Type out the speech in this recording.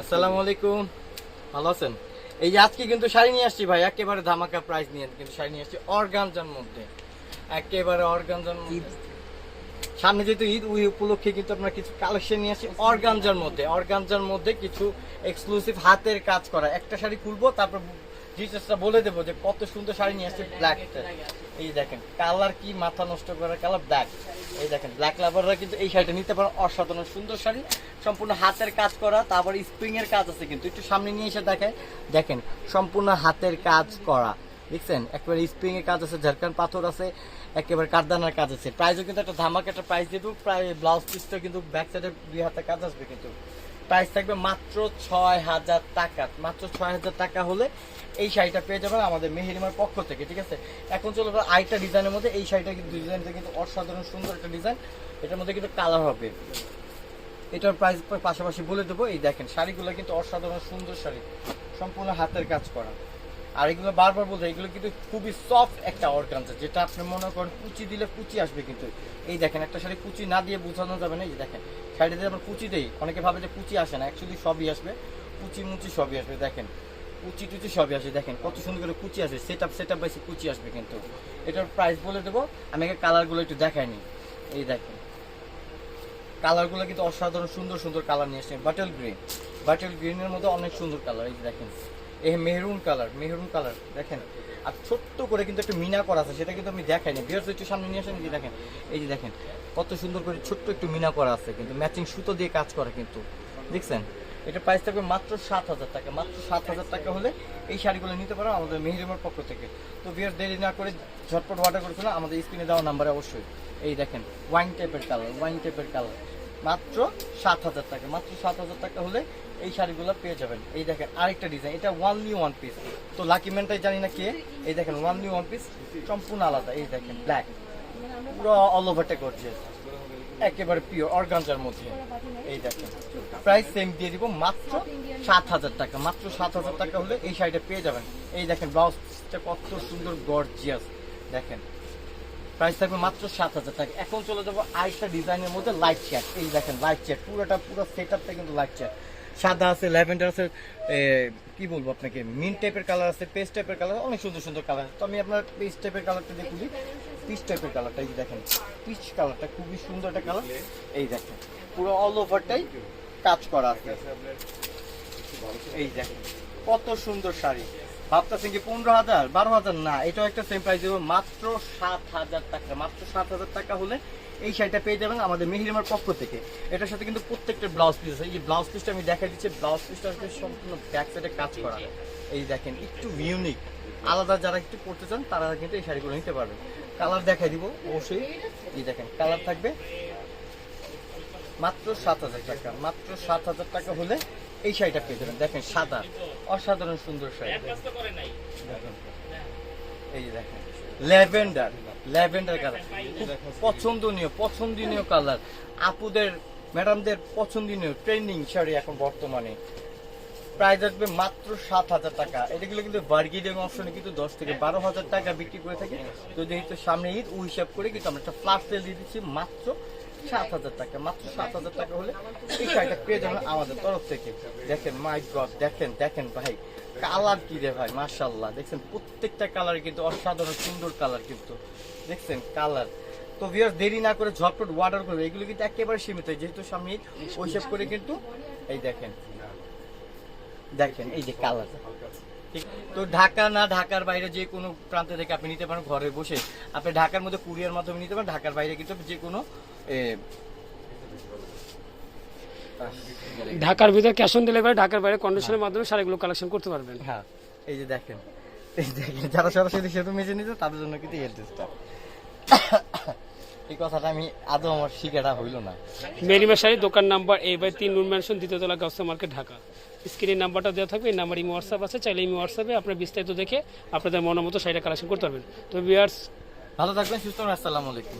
আসসালামু আলাইকুম ভালো আছেন? এই যে আজকে কিন্তু শাড়ি নিয়ে আসছি ভাই একেবারে ধামাকা প্রাইস নিয়ে কিন্তু শাড়ি নিয়ে আসছি অর্গানজার মধ্যে। একেবারে অর্গানজার সামনে যেহেতু ঈদ ওই উপলক্ষে কিন্তু আপনার কিছু কালেকশন নিয়ে আসছি অর্গানজার মধ্যে। অর্গানজার মধ্যে কিছু এক্সক্লুসিভ হাতের কাজ করা। একটা শাড়ি খুলবো তারপর ডিটেলসটা বলে দেবো যে কত সুন্দর শাড়ি নিয়ে আসছে ব্ল্যাক এই দেখেন কালার কি মাথা নষ্ট করার কালার ব্ল্যাক এই দেখেন ব্ল্যাক লাভাররা কিন্তু এই শাড়িটা নিতে পারেন, অসাধারণ সুন্দর শাড়ি। সম্পূর্ণ হাতের কাজ করা, তারপর স্প্রিং এর কাজ আছে কিন্তু, একটু সামনে নিয়ে এসে দেখায় দেখেন, সম্পূর্ণ হাতের কাজ করা। দেখছেন? একেবারে স্প্রিং এর কাজ আছে ঝাড়খান পাথর আছে, একেবারে কারদানার কাজ আছে। প্রাইসও কিন্তু একটা ধামাক একটা প্রাইস দিয়ে দেবো। প্রায় ব্লাউজ পিসটা কিন্তু ব্যাক সাইডে দুই হাতে কাজ আসবে কিন্তু। প্রাইস থাকবে মাত্র ছয় হাজার টাকা। মাত্র ছয় হাজার টাকা হলে এই শাড়িটা পেয়ে যাবেন আমাদের মেহেরিমার পক্ষ থেকে, ঠিক আছে? এখন চলো আরেকটা ডিজাইনের মধ্যে। এই শাড়িটা কিন্তু ডিজাইনটা কিন্তু অসাধারণ সুন্দর একটা ডিজাইন। এটার মধ্যে কিন্তু কালার হবে। এটার প্রাইস পাশাপাশি বলে দেবো, এই দেখেন, শাড়িগুলো কিন্তু অসাধারণ সুন্দর শাড়ি। সম্পূর্ণ হাতের কাজ করা। আর এগুলো বারবার বলতে এগুলো কিন্তু খুবই সফট একটা অর্গানজা যেটা আপনি মনে করেন কুচি দিলে কুচি আসবে কিন্তু। এই দেখেন, একটা শাড়ি কুচি না দিয়ে বোঝানো যাবে না, এই দেখেন দিয়ে আমরা কুচি দেই অনেকে ভাবে যে কুচি আসে না অ্যাকচুয়ালি সবই আসবে, কুচি মুচি সবই আসবে, দেখেন, কুচি টুচি সবই আসে, দেখেন, কত সুন্দর করে কুচি আসবে সেট আপ সেট আপ বাইসে কুচি আসবে কিন্তু। এটার প্রাইস বলে দেবো, আমি আগে কালারগুলো একটু দেখাইনি, এই দেখেন। কালারগুলো কিন্তু অসাধারণ, সুন্দর সুন্দর কালার নিয়ে আসছে বাটেল গ্রিন বাটেল গ্রিনের মধ্যে অনেক সুন্দর কালার এই দেখেন। এই মেহরুন কালার মেহরুন কালার, দেখেন। আর ছোট্ট করে কিন্তু একটা মিনা করা আছে, সেটা কিন্তু আমি দেখাইনি। বিয়ার্স একটু সামনে নিয়ে আসেন যে দেখেন, এই যে দেখেন, কত সুন্দর করে ছোট্ট একটু মিনা করা আছে কিন্তু ম্যাচিং সুতো দিয়ে কাজ করে কিন্তু। দেখছেন? এটা প্রাইস থাকবে মাত্র সাত হাজার টাকা, মাত্র সাত হাজার টাকা হলে এই শাড়িগুলো নিতে পারো আমাদের মেহরিমার পক্ষ থেকে। তো বিয়ার দেরি না করে ঝটপট অর্ডার করেছিল, আমাদের স্ক্রিনে দেওয়া নাম্বারে অবশ্যই। এই দেখেন ওয়াইন টাইপের কালার ওয়াইন টাইপের কালার মাত্র সাত হাজার টাকা। মাত্র সাত হাজার টাকা হলে এই শাড়িগুলো পেয়ে যাবেন। এই দেখেন আরেকটা ডিজাইন এটা ওয়ান নিউ ওয়ান পিস তো লাকি ম্যানটাই জানি না কে। এই দেখেন ওয়ান নিউ ওয়ান পিস সম্পূর্ণ আলাদা। এই দেখেন ব্ল্যাক পুরো অল ওভারটা করছে একেবারে পিওর অর্গানজার মধ্যে। এই দেখেন। প্রাইস সেম দিয়ে দিব মাত্র সাত হাজার টাকা। মাত্র সাত হাজার টাকা হলে এই শাড়িটা পেয়ে যাবেন। এই দেখেন ব্লাউজটা কত সুন্দর গর্জিয়াস দেখেন। প্রাইস থাকবে মাত্র সাত হাজার টাকা। এখন চলে যাব আরেকটা ডিজাইনের মধ্যে লাইট চ্যাট এই দেখেন লাইট চ্যাট পুরোটা, পুরো সেট আপটা কিন্তু লাইট চ্যাট সাদা আছে ল্যাভেন্ডার আছে কি বলব আপনাকে? মিন টাইপের কালার আছে পেস্ট টাইপের কালার অনেক সুন্দর সুন্দর কালার তো আমি আপনার পেস্ট টাইপের কালারটা দিয়ে খুলি পিচ টাইপের কালারটা এই দেখেন পিচ কালারটা খুবই সুন্দর একটা কালার এই দেখেন, পুরো অল ওভারটাই কাজ করা আছে। এই দেখেন, কত সুন্দর শাড়ি। ভাবতেছেন কি পনেরো হাজার বারো হাজার? না এটাও একটা সেম প্রাইস দেবো মাত্র সাত হাজার টাকা মাত্র সাত হাজার টাকা হলে এই শাড়িটা পেয়ে যাবেন আমাদের মেহরিমার পক্ষ থেকে। এটার সাথে কিন্তু প্রত্যেকটা ব্লাউজ পিস আছে। এই যে ব্লাউজ পিসটা আমি দেখা দিচ্ছি ব্লাউজ পিসটা সম্পূর্ণ ব্যাক সাইডে কাজ করা। এই দেখেন একটু ইউনিক আলাদা যারা একটু করতে চান তারা কিন্তু এই শাড়িগুলো নিতে পারবেন। কালার দেখাই দিব অবশ্যই। এই দেখেন কালার থাকবে মাত্র সাত হাজার টাকা। মাত্র সাত হাজার টাকা হলে এই শাড়িটা পেয়ে যাবেন। দেখেন সাদা অসাধারণ সুন্দর শাড়ি। এই যে দেখেন ল্যাভেন্ডার ল্যাভেন্ডার কালার। খুব পছন্দনীয় পছন্দনীয় কালার। আপুদের ম্যাডামদের পছন্দনীয় ট্রেন্ডিং শাড়ি এখন বর্তমানে। প্রাইস আসবে মাত্র সাত হাজার টাকা। এটাগুলো কিন্তু বার্গেনিং অপশনে কিন্তু দশ থেকে বারো হাজার টাকা বিক্রি করে থাকি। তো যেহেতু সামনে ঈদ ওই হিসাব করে কিন্তু আমরা একটা ফ্লাশ সেল দিয়ে দিচ্ছি মাত্র সাত হাজার টাকা, মাত্র সাত হাজার টাকা হলে এই শাড়িটা পেয়ে যাবেন আমাদের তরফ থেকে। দেখেন মাই গড দেখেন দেখেন ভাই কালার কি রে ভাই মার্শাল্লাহ দেখছেন, প্রত্যেকটা কালার কিন্তু অসাধারণ সুন্দর কালার কিন্তু। দেখছেন কালার তো দেরি না করে ঝটপট অর্ডার করবে এগুলো কিন্তু একেবারে সীমিত, যেহেতু সামনে ঈদ ওই হিসাব করে কিন্তু, এই দেখেন। দেখেন, এই যে কালার ঠিক, তো ঢাকা না ঢাকার বাইরে যে কোনো প্রান্ত থেকে আপনি নিতে পারেন, ঘরে বসে। আপনি ঢাকার মধ্যে কুরিয়ার মাধ্যমে নিতে পারেন, ঢাকার বাইরে কিন্তু যে কোনো ঢাকার ভিতরে ক্যাশ অন ডেলিভারি ঢাকার বাইরে কন্ডিশনের মাধ্যমে শাড়িগুলো কালেকশন করতে পারবেন। হ্যাঁ এই যে দেখেন এই দেখেন যারা সরাসরি সেতু মেজে নিতে তাদের জন্য কিন্তু এই অ্যাড্রেসটা এই কথাটা আমি আদৌ আমার শিখাটা হইল না। মেরিমা শাড়ি দোকান নাম্বার এ বাই তিন নুন ম্যানশন দ্বিতীয়তলা গাউসা মার্কেট ঢাকা। স্ক্রিনের নাম্বারটা দেওয়া থাকবে এই নাম্বার ইমো হোয়াটসঅ্যাপ আছে চাইলে ইমো হোয়াটসঅ্যাপে আপনার বিস্তারিত দেখে আপনাদের মনের মতো শাড়িটা কালেকশন করতে পারবেন। তো বিয়ার্স ভালো থাকবেন সুস্থ আসসালামু আলাইকুম।